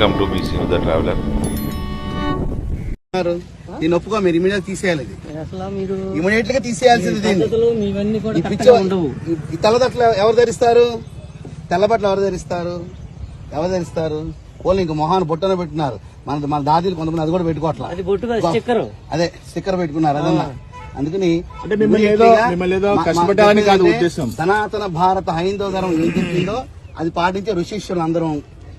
Welcome to BC the traveller. దీన్ని ఒప్పుకో మీరు ఇమీడియట్ తీసేయాలి ఇది. అసలు మీరు ఇమీడియట్గా తీసేయాల్సింది దీన్ని. తెల్లబట్టలు ఎవరు ధరిస్తారు? తెల్లబట్టలు ఎవరు ధరిస్తారు? ఎవరు ధరిస్తారు? వాళ్ళు ఇంక మొహాన్ని బొట్టన పెట్టినారు. మన మన దాదీలు కొంతమంది అది కూడా పెట్టుకోవట్లా. అది బొట్టుగా స్టిక్కర్. అదే స్టిక్కర్ పెట్టుకున్నారు అదన్నా. అందుకని మా- మా. సనాతన భారత హైందవ ధర్మం ఏం చెప్పిందో అది పాటించే ఋషిష్యులు అందరం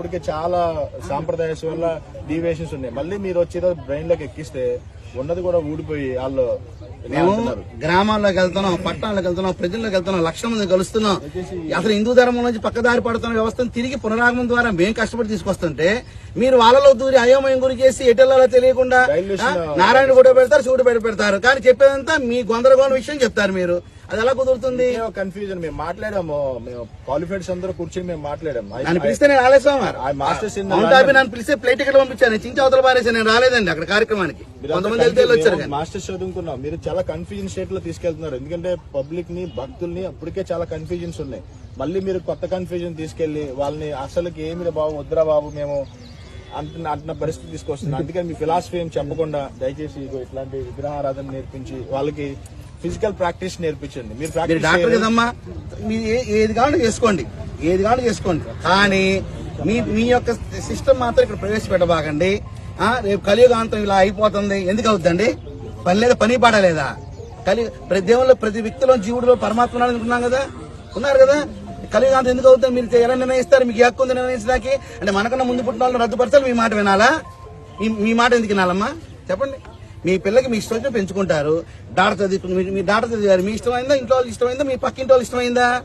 ఇప్పటికే చాలా సాంప్రదాయస్ వల్ల డీవియేషన్స్ ఉన్నాయి. మళ్ళీ మీరు వచ్చి బ్రెయిన్లోకి ఎక్కిస్తే ఉన్నది కూడా ఊడిపోయి వాళ్ళు మేము. గ్రామాల్లోకి వెళ్తున్నాం పట్టణాలకు వెళ్తున్నాం ప్రజల్లోకి వెళ్తున్నాం లక్షల మంది కలుస్తున్నాం. అసలు హిందూ ధర్మం నుంచి పక్కదారి పడుతున్న వ్యవస్థను తిరిగి పునరాగమనం ద్వారా మేము కష్టపడి తీసుకొస్తుంటే మీరు వాళ్ళలో దూరి అయోమయం గురి చేసి ఎటెల్లాలో తెలియకుండా నారాయణ ఫోటో పెడతారు శివుడు పెట్టి పెడతారు. కానీ చెప్పేదంతా మీ గొందరగోళం విషయం చెప్తారు మీరు. అది ఎలా కుదురుతుంది? కన్ఫ్యూజన్ మేము మాట్లాడాము మేము క్వాలిఫైడ్స్ అందరూ కూర్చొని మేము మాట్లాడాము. నన్ను పిలిస్తే నేను రాలేదు టాపి నన్ను పిలిస్తే ప్లేట్ టికెట్ పంపించాను చించి అవతల పారేసి నేను రాలేదండి అక్కడ కార్యక్రమానికి. కొంతమంది మాస్టర్స్ చదువుకున్నాం మీరు చాలా కన్ఫ్యూజన్ స్టేట్లో తీసుకెళ్తున్నారు. ఎందుకంటే పబ్లిక్ని భక్తుల్ని అప్పటికే చాలా కన్ఫ్యూజన్స్ ఉన్నాయి. మళ్ళీ మీరు కొత్త కన్ఫ్యూజన్ తీసుకెళ్ళి వాళ్ళని అసలుకి ఏమి బాబు వద్దురా బాబు మేము అంటున్న అంటున్న పరిస్థితి తీసుకొస్తుంది. అందుకని మీ ఫిలాసఫీ ఏం చెప్పకుండా దయచేసి ఇట్లాంటి విగ్రహారాధన నేర్పించి వాళ్ళకి ఫిజికల్ ప్రాక్టీస్ నేర్పించండి. మీరు ప్రాక్టీస్ డాక్టర్ కదమ్మా? మీరు ఏ- ఏది కావాలో చేసుకోండి. ఏది కావాలో చేసుకోండి. కానీ మీ మీ యొక్క సిస్టమ్ మాత్రం ఇక్కడ ప్రవేశపెట్టబాకండి. ఆ, రేపు కలియుగాంతం ఇలా అయిపోతుంది. ఎందుకు అవుతుందండి పని లేదా పని పాడలేదా కలి ప్రతి దేవుళ్ళు ప్రతి వ్యక్తిలో జీవుడిలో పరమాత్మ అనుకున్నాం కదా? ఉన్నారు కదా? కలియుగాంతం ఎందుకు అవుతుంది? మీరు ఎలా నిర్ణయిస్తారు? మీకు హక్కు ఉంది నిర్ణయించడానికి? అంటే మనకన్నా ముందు పుట్టిన వాళ్ళని రద్దుపరచాలి మీ మాట వినాలా? మీ- మాట ఎందుకు వినాలమ్మా? చెప్పండి. మీ పిల్లకి మీ ఇష్టం పెంచుకుంటారు. డాక్టర్ చదువుకుని మీ- మీ డాక్టర్ చదివారు మీ ఇష్టమైందా? ఇంట్లో వాళ్ళు ఇష్టమైందా? మీ పక్కింటి వాళ్ళు ఇష్టమైందా?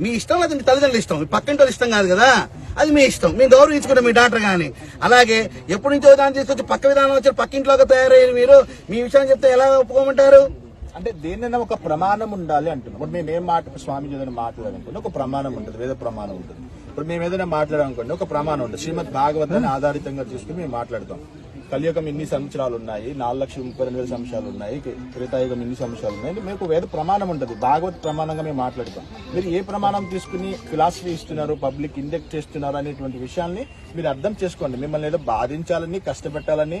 మీ ఇష్టం లేదా మీ తల్లిదండ్రులు ఇష్టం. మీ పక్కింటి వాళ్ళు ఇష్టం కాదు కదా? అది మీ ఇష్టం. మేము గౌరవించుకుంటాం మీ డాక్టర్ కానీ అలాగే ఎప్పటి నుంచో దాన్ని తీసుకొచ్చి పక్క విధానం వచ్చి పక్కింట్లోకి తయారయ్యారు మీరు. మీ విషయం చెప్తే ఎలా ఒప్పుకోమంటారు? అంటే దేనైనా ఒక ప్రమాణం ఉండాలి అంటున్నాం. ఇప్పుడు మేము ఏం మాట స్వామి ఏదైనా మాట్లాడాలనుకుంటే ఒక ప్రమాణం ఉంటుంది వేద ప్రమాణం ఉంటుంది. ఇప్పుడు మేము ఏదైనా మాట్లాడాలనుకోండి ఒక ప్రమాణం ఉంటుంది. శ్రీమద్ భాగవతాన్ని ఆధారితంగా తీసుకుని మేము మాట్లాడతాం. కలియుగం ఇన్ని సంవత్సరాలు ఉన్నాయి నాలుగు లక్షల ముప్పై రెండు వేల సంవత్సరాలు ఉన్నాయి త్రేతాయుగం ఇన్ని సంవత్సరాలు ఉన్నాయి. మీకు వేద ప్రమాణం ఉంటుంది భాగవత్ ప్రమాణంగా మేము మాట్లాడతాం. మీరు ఏ ప్రమాణం తీసుకుని ఫిలాసఫీ ఇస్తున్నారు పబ్లిక్ ఇండెక్ట్ చేస్తున్నారు అనేటువంటి విషయాన్ని మీరు అర్థం చేసుకోండి. మిమ్మల్ని ఏదో బాధించాలని కష్టపెట్టాలని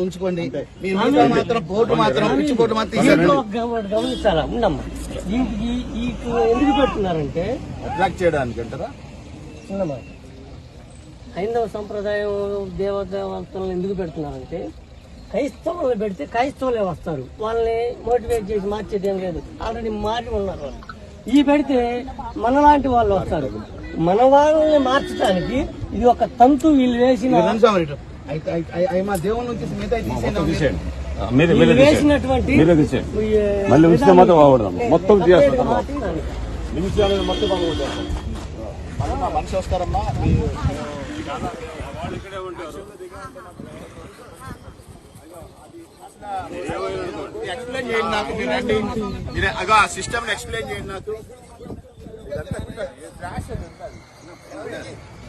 ఉంచుకోండి. మీరు మిగతా మాత్రం బోర్డు మాత్రం పిచ్చి బోర్డు గమనించాలా? ఉండమ్మా. ఎందుకు పెడుతున్నారంటే అట్రాక్ట్ చేయడానికి అంటారా? హైందవ సంప్రదాయం దేవదేవతలను ఎందుకు పెడుతున్నారంటే క్రైస్తవులు పెడితే క్రైస్తవులే వస్తారు. వాళ్ళని మోటివేట్ చేసి మార్చేది ఏం లేదు. ఆల్రెడీ మారి ఉన్నారు వాళ్ళు. ఈ పెడితే మనలాంటి వాళ్ళు వస్తారు. మన వాళ్ళని మార్చడానికి ఇది ఒక తంతు వీళ్ళు వేసిన అయి మా దేవుని నుంచి మిగతా తీసేయండి మీరే. మీరే తీసేయండి. మీరే తీసేయండి. మళ్ళీ ఉంచితే మాత్రం బాగుపడదాం మొత్తం సపరేట్గా తీసేస్తాం. మార్చి దాన్ని. నిమిషాలు మొత్తం బాగుంటారు మళ్ళీ మా మనిషి వస్తారమ్మా. మీరు ఎక్స్ప్లెయిన్ చేయండి నాకు మీరు రండి మీరు అగో ఆ సిస్టమ్ ఎక్స్ప్లెయిన్ చేయండి నాకు.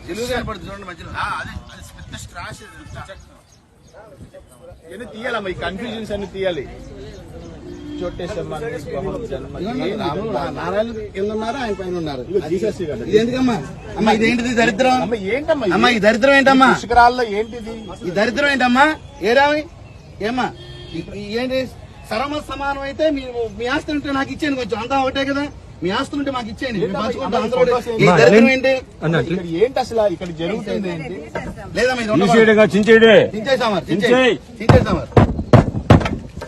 తెలుగు కనపడుతుంది చూడండి మధ్యలో. ఆ, అది తీయాలమ్మా ఈ కన్ఫ్యూజన్స్ అన్ని తీయాలి. నారాయణ కింద ఉన్నారు? ఆయన పైన ఉన్నారు? ఎందుకమ్మా? అమ్మా ఇదేంటిది దరిద్రం? అమ్మ ఏంటమ్మా ఇది? అమ్మా ఈ దరిద్రం ఏంటమ్మా? పుష్కరాల్లో ఏంటిది? ఈ దరిద్రం ఏంటమ్మా? ఏ రామి ఏమ్మా? ఏంటి? సరమ సమానం అయితే మీ మీ ఆస్తి ఉంటే నాకు ఇచ్చేయండి కొంచెం. అంతా ఒకటే కదా? మీ ఆస్తులు ఉంటే మాకు ఇచ్చేయండి. మేము పంచుకుంటాం అందరూ కూడా. ఈ దరిద్రం ఏంటి? ఇక్కడ ఏంటి అసలు? ఇక్కడ జరుగుతుంది ఏంటి? లేదమ్మా ఇది ఉండకూడదు. తీసేయడుగా చించేయడే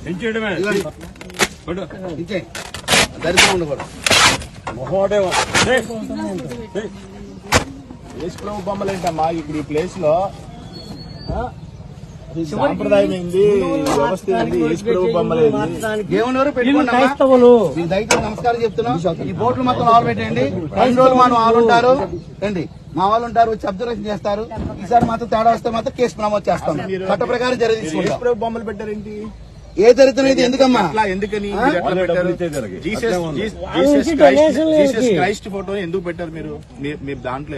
చించేయడమే. పడు. దించేయ్ దరిద్రం ఉండకూడదు. మొహోడే. యేసు ప్రభు బొమ్మలు ఏంటమ్మా ఇక్కడ ఈ ప్లేస్లో ఆ? సాంప్రదాయం ఏంది? వ్యవస్థ ఏంది? యేసు ప్రభు బొమ్మలు ఏంది మార్చడానికి దేవుని ఎవరు వీళ్ళు పెట్టుకోండి క్రైస్తవులు. మీకు దయచేసి నమస్కారం చెప్తున్నాం. ఈ బోట్లు మొత్తం ఆలు పెట్టండి రెండు రోజులు మనం వాళ్ళు ఉంటారు. రండి మా వాళ్ళు ఉంటారు వచ్చి అబ్జర్వేషన్ చేస్తారు. ఈసారి మాత్రం తేడా వస్తే మాత్రం కేసు నమోదు చేస్తాం. చట్ట ప్రకారం యేసు తీసుకుంటాం. బొమ్మలు పెట్టారేంటి? ఏ దరిద్రం ఇది ఎందుకమ్మా? ఎందుకని? క్రైస్ట్ ఫోటో ఎందుకు పెట్టారు మీరు? మీ- మీరు దాంట్లో